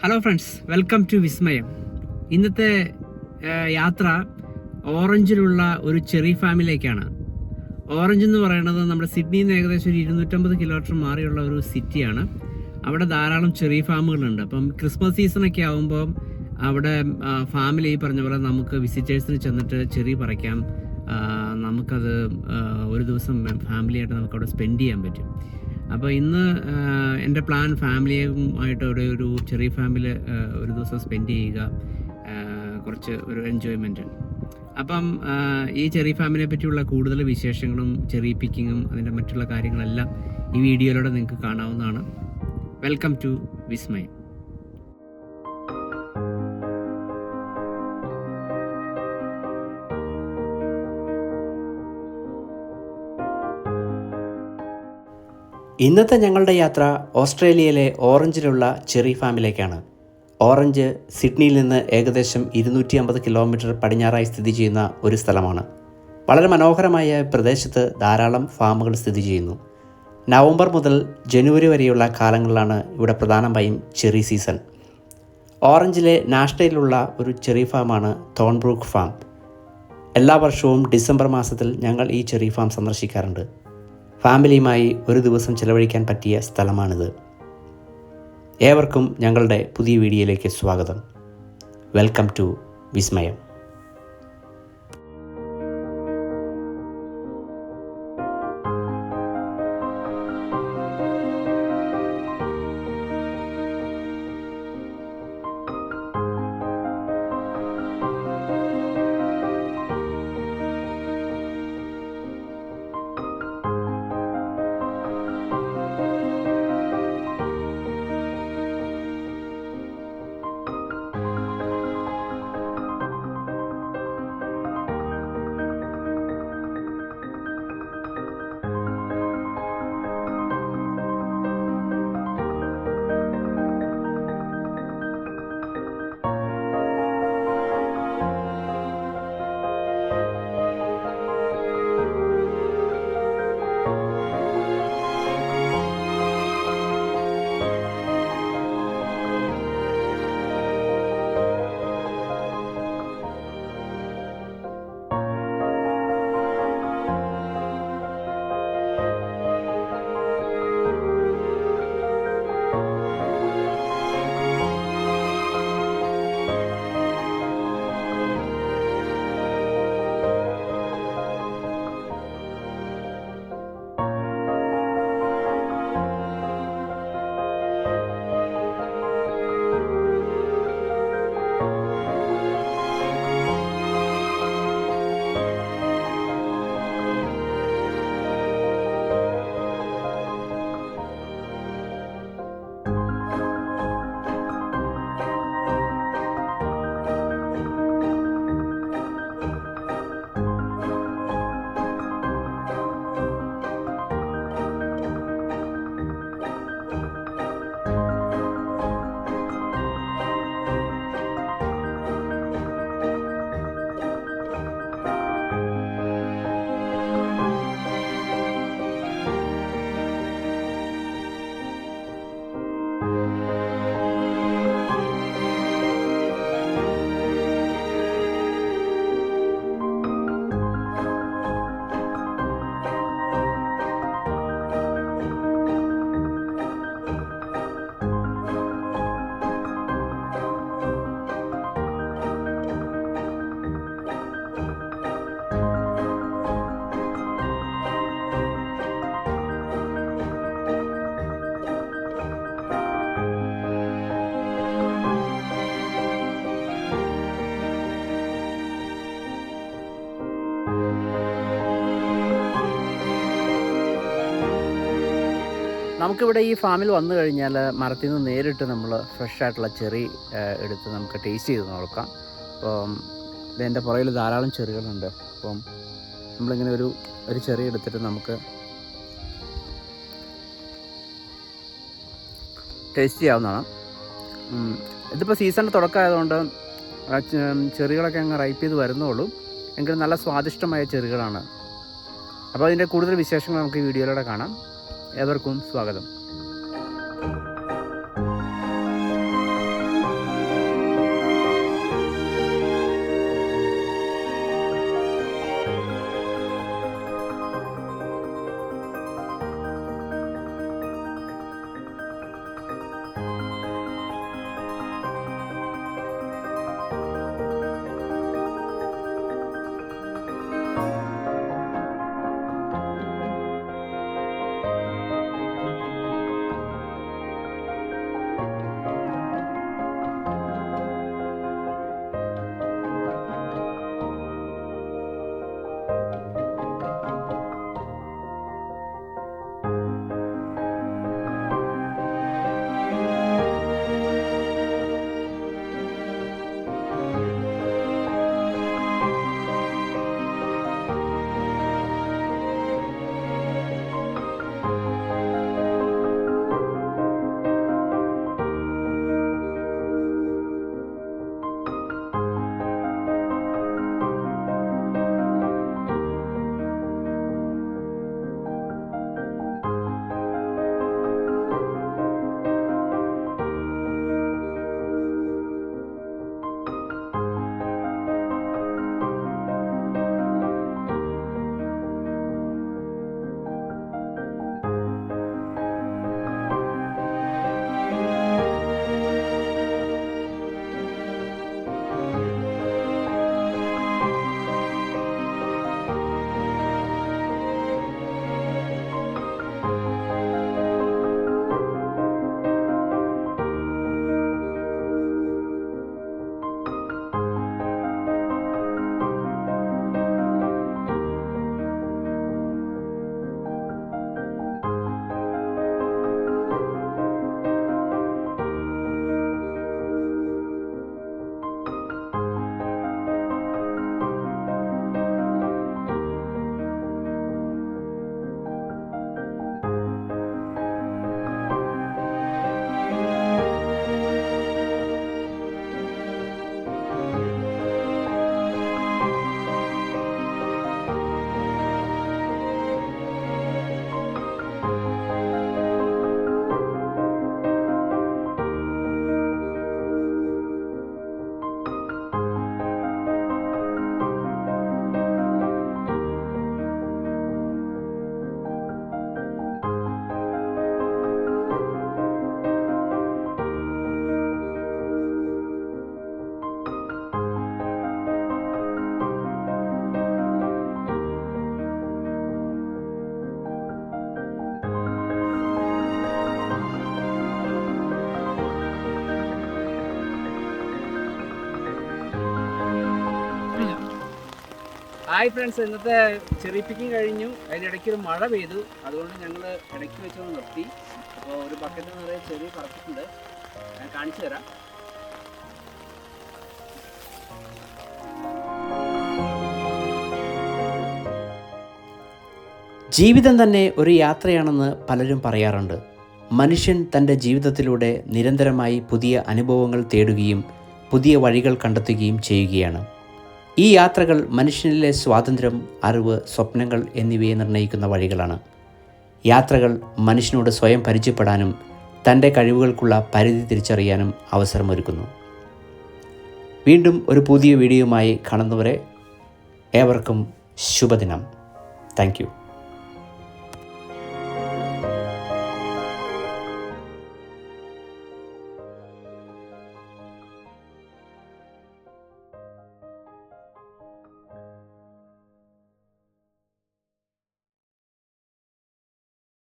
Hello friends welcome to വിസ്മയം ഇന്നത്തെ യാത്ര ഓറഞ്ചിലുള്ള ഒരു ചെറി ഫാമിലേക്കാണ് ഓറഞ്ച് എന്ന് പറയുന്നത് നമ്മുടെ സിഡ്നിയിൽ നിന്ന് ഏകദേശം ഒരു ഇരുന്നൂറ്റമ്പത് കിലോമീറ്റർ മാറിയുള്ള ഒരു സിറ്റിയാണ്. അവിടെ ധാരാളം ചെറിയ ഫാമുകളുണ്ട്. അപ്പം ക്രിസ്മസ് സീസണൊക്കെ ആകുമ്പോൾ അവിടെ ഫാമിലി ഈ പറഞ്ഞ പോലെ നമുക്ക് വിസിറ്റേഴ്സിന് ചെന്നിട്ട് ചെറി പറിക്കാം. നമുക്കത് ഒരു ദിവസം ഫാമിലിയായിട്ട് നമുക്കവിടെ സ്പെൻഡ് ചെയ്യാൻ പറ്റും. അപ്പോൾ ഇന്ന് എന്റെ പ്ലാൻ ഫാമിലിയുമായിട്ട് ഒരു ഒരു ചെറിയ ഫാമിലി ഒരു ദിവസം സ്പെൻഡ് ചെയ്യുക കുറച്ച് ഒരു എൻജോയ്മെന്റ് അപ്പം ഈ ചെറിയ ഫാമിലിയെ പറ്റിയുള്ള കൂടുതൽ വിശേഷങ്ങളും ചെറിയ പിക്കിങ്ങും അതിന്റെ മറ്റുള്ള കാര്യങ്ങളെല്ലാം ഈ വീഡിയോയിലൂടെ നിങ്ങൾക്ക് കാണാവുന്നതാണ്. വെൽക്കം ടു വിസ്മയം ഇന്നത്തെ ഞങ്ങളുടെ യാത്ര ഓസ്ട്രേലിയയിലെ ഓറഞ്ചിലുള്ള ചെറി ഫാമിലേക്കാണ്. ഓറഞ്ച് സിഡ്നിയിൽ നിന്ന് ഏകദേശം ഇരുന്നൂറ്റി അമ്പത് കിലോമീറ്റർ പടിഞ്ഞാറായി സ്ഥിതി ചെയ്യുന്ന ഒരു സ്ഥലമാണ്. വളരെ മനോഹരമായ പ്രദേശത്ത് ധാരാളം ഫാമുകൾ സ്ഥിതി ചെയ്യുന്നു. നവംബർ മുതൽ ജനുവരി വരെയുള്ള കാലങ്ങളിലാണ് ഇവിടെ പ്രധാനമായും ചെറി സീസൺ. ഓറഞ്ചിലെ നാഷ്ടയിലുള്ള ഒരു ചെറി ഫാമാണ് തോൺബ്രൂക്ക് ഫാം. എല്ലാ വർഷവും ഡിസംബർ മാസത്തിൽ ഞങ്ങൾ ഈ ചെറി ഫാം സന്ദർശിക്കാറുണ്ട്. ഫാമിലിയുമായി ഒരു ദിവസം ചിലവഴിക്കാൻ പറ്റിയ സ്ഥലമാണിത്. ഏവർക്കും ഞങ്ങളുടെ പുതിയ വീഡിയോയിലേക്ക് സ്വാഗതം. വെൽക്കം ടു വിസ്മയം. നമുക്കിവിടെ ഈ ഫാമിൽ വന്നു കഴിഞ്ഞാൽ മരത്തിൽ നിന്ന് നേരിട്ട് നമ്മൾ ഫ്രഷ് ആയിട്ടുള്ള ചെറി എടുത്ത് നമുക്ക് ടേസ്റ്റ് ചെയ്ത് നോക്കാം. അപ്പം ഇതിന്റെ പുറകിൽ ധാരാളം ചെറികളുണ്ട്. അപ്പം നമ്മളിങ്ങനെ ഒരു ഒരു ചെറി എടുത്തിട്ട് നമുക്ക് ടേസ്റ്റ് ചെയ്യാവുന്നതാണ്. ഇതിപ്പോൾ സീസണിന്റെ തുടക്കമായതുകൊണ്ട് ചെറികളൊക്കെ അങ്ങ് റൈപ്പ് ചെയ്ത് വരുന്നുള്ളൂ എങ്കിലും നല്ല സ്വാദിഷ്ടമായ ചെറികളാണ്. അപ്പോൾ അതിന്റെ കൂടുതൽ വിശേഷങ്ങൾ നമുക്ക് ഈ വീഡിയോയിലൂടെ കാണാം. ഏവർക്കും സ്വാഗതം. ഹായ് ഫ്രണ്ട്സ് ഇന്നത്തെ ചെറിയ പിക്കിങ് കഴിഞ്ഞു അതിനിടയ്ക്ക് ഒരു മഴ പെയ്തു. അതുകൊണ്ട് ഞങ്ങൾ ഇടയ്ക്ക് വെച്ചൊന്ന് നിർത്തി. അപ്പോൾ ഒരു ബക്കറ്റ് നിറയെ ചെറിയ പറത്തിട്ടുണ്ട് ഞാൻ കാണിച്ചു തരാം. ജീവിതം തന്നെ ഒരു യാത്രയാണെന്ന് പലരും പറയാറുണ്ട്. മനുഷ്യൻ തന്റെ ജീവിതത്തിലൂടെ നിരന്തരമായി പുതിയ അനുഭവങ്ങൾ തേടുകയും പുതിയ വഴികൾ കണ്ടെത്തുകയും ചെയ്യുകയാണ്. ഈ യാത്രകൾ മനുഷ്യനിലെ സ്വാതന്ത്ര്യം അറിവ് സ്വപ്നങ്ങൾ എന്നിവയെ നിർണയിക്കുന്ന വഴികളാണ്. യാത്രകൾ മനുഷ്യനോട് സ്വയം പരിചയപ്പെടാനും തന്റെ കഴിവുകൾക്കുള്ള പരിധി തിരിച്ചറിയാനും അവസരമൊരുക്കുന്നു. വീണ്ടും ഒരു പുതിയ വീഡിയോയുമായി കാണുന്നവരെ ഏവർക്കും ശുഭദിനം. താങ്ക്